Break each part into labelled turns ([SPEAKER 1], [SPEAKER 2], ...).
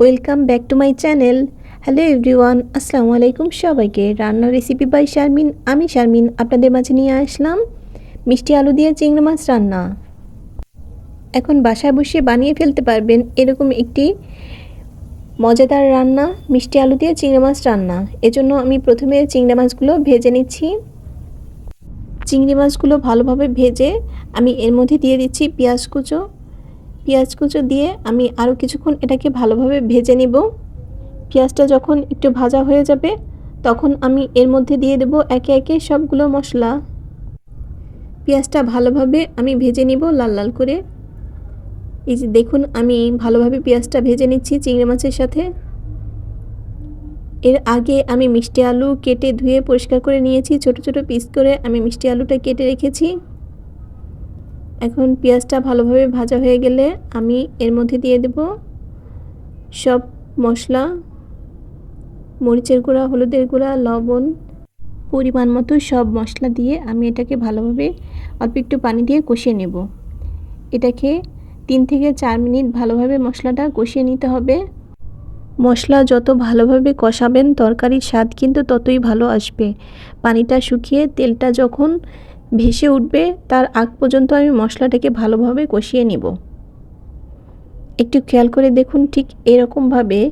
[SPEAKER 1] Welcome back to my channel hello everyone আসসালামু আলাইকুম সবাইকে। রান্নার রেসিপি বাই শারমিন আমি শারমিন আপনাদের মাঝে নিয়ে আসলাম মিষ্টি আলু দিয়ে চিংড়ি মাছ রান্না। এখন বাসায় বসে বানিয়ে ফেলতে পারবেন এরকম একটি মজাদার রান্না, মিষ্টি আলু দিয়ে চিংড়ি মাছ রান্না। এজন্য আমি প্রথমে চিংড়ি মাছগুলো ভেজে নিচ্ছি। চিংড়ি মাছগুলো ভালোভাবে ভেজে আমি এর মধ্যে দিয়ে দিচ্ছি পেঁয়াজ কুচো পেঁয়াজ কুচো দিয়ে আমি আরও কিছুক্ষণ এটাকে ভালোভাবে ভেজে নিব। পেঁয়াজটা যখন একটু ভাজা হয়ে যাবে, তখন আমি এর মধ্যে দিয়ে দেব একে একে সবগুলো মশলা। পেঁয়াজটা ভালোভাবে আমি ভেজে নিব লাল লাল করে। এই যে দেখুন, আমি ভালোভাবে পেঁয়াজটা ভেজে নিচ্ছি চিংড়ি মাছের সাথে। এর আগে আমি মিষ্টি আলু কেটে ধুয়ে পরিষ্কার করে নিয়েছি, ছোট ছোট পিস করে আমি মিষ্টি আলুটা কেটে রেখেছি। এখন পেঁয়াজটা ভালোভাবে ভাজা হয়ে গেলে আমি এর মধ্যে দিয়ে দেব সব মশলা, মরিচের গুঁড়া, হলুদের গুঁড়া, লবণ, পরিমাণ মতো সব মশলা দিয়ে আমি এটাকে ভালোভাবে অল্প একটু পানি দিয়ে কষিয়ে নেব। এটাকে তিন থেকে চার মিনিট ভালোভাবে মশলাটা কষিয়ে নিতে হবে। মশলা যত ভালোভাবে কষাবেন, তরকারির স্বাদ কিন্তু ততই ভালো আসবে। পানিটা শুকিয়ে তেলটা যখন ভেসে উঠবে, তার আগ পর্যন্ত আমি মশলাটাকে ভালোভাবে কষিয়ে নিব। একটু খেয়াল করে দেখুন ঠিক এরকমভাবে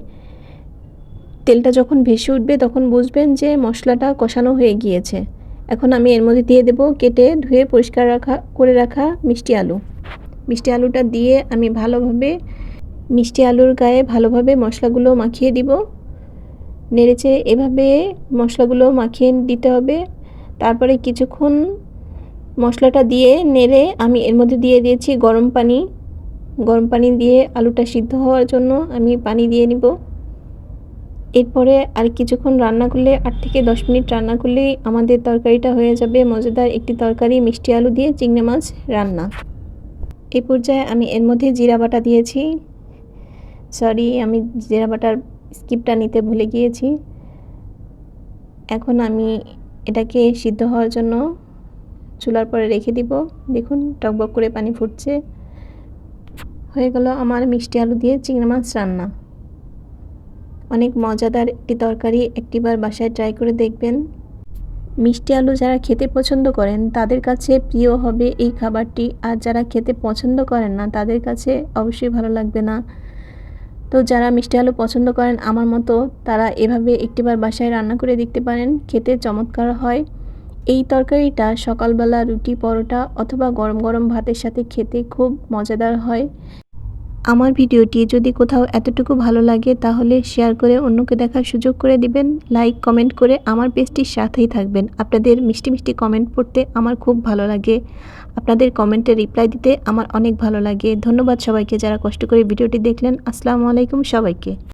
[SPEAKER 1] তেলটা যখন ভেসে উঠবে, তখন বুঝবেন যে মশলাটা কষানো হয়ে গিয়েছে। এখন আমি এর মধ্যে দিয়ে দেব কেটে ধুয়ে পরিষ্কার রাখা, করে রাখা মিষ্টি আলু। মিষ্টি আলুটা দিয়ে আমি ভালোভাবে মিষ্টি আলুর গায়ে ভালোভাবে মশলাগুলো মাখিয়ে দিব। নেড়েচে এভাবে মশলাগুলো মাখিয়ে দিতে হবে। তারপরে কিছুক্ষণ মশলাটা দিয়ে নেড়ে আমি এর মধ্যে দিয়ে দিয়েছি গরম পানি। গরম পানি দিয়ে আলুটা সিদ্ধ হওয়ার জন্য আমি পানি দিয়ে নিব। এরপরে আর কিছুক্ষণ রান্না করলে আট থেকে দশ মিনিট রান্না করলেই আমাদের তরকারিটা হয়ে যাবে। মজাদার একটি তরকারি, মিষ্টি আলু দিয়ে চিংড়ি মাছ রান্না। এই পর্যায়ে আমি এর মধ্যে জিরা বাটা দিয়েছি। সরি, আমি জিরা বাটার স্কিপটা নিতে ভুলে গিয়েছি। এখন আমি এটাকে সিদ্ধ হওয়ার জন্য চুলার পরে রেখে দিব। দেখুন, টকবক করে পানি ফুটছে। হয়ে গেল আমার মিষ্টি আলু দিয়ে চিংড়ি মাছ রান্না। অনেক মজাদার একটি তরকারি একটিবার বাসায় ট্রাই করে দেখবেন। মিষ্টি আলু যারা খেতে পছন্দ করেন, তাদের কাছে প্রিয় হবে এই খাবারটি। আর যারা খেতে পছন্দ করেন না, তাদের কাছে অবশ্যই ভালো লাগবে না। তো যারা মিষ্টি আলু পছন্দ করেন, আমার মতো, তারা এভাবে একটিবার বাসায় রান্না করে দেখতে পারেন। খেতে চমৎকার হয়। এই তরকারিটা সকালবেলা রুটি পরোটা অথবা গরম গরম ভাতের সাথে খেতে খুব মজাদার হয়। আমার ভিডিওটি যদি কোথাও এতটুকু ভালো লাগে তাহলে শেয়ার করে অন্যকে দেখার সুযোগ করে দিবেন। লাইক, কমেন্ট করে আমার পেজটির সাথেই থাকবেন। আপনাদের মিষ্টি মিষ্টি কমেন্ট পড়তে আমার খুব ভালো লাগে। আপনাদের কমেন্টে রিপ্লাই দিতে আমার অনেক ভালো লাগে। ধন্যবাদ সবাইকে যারা কষ্ট করে ভিডিওটি দেখলেন। আসসালামু আলাইকুম সবাইকে।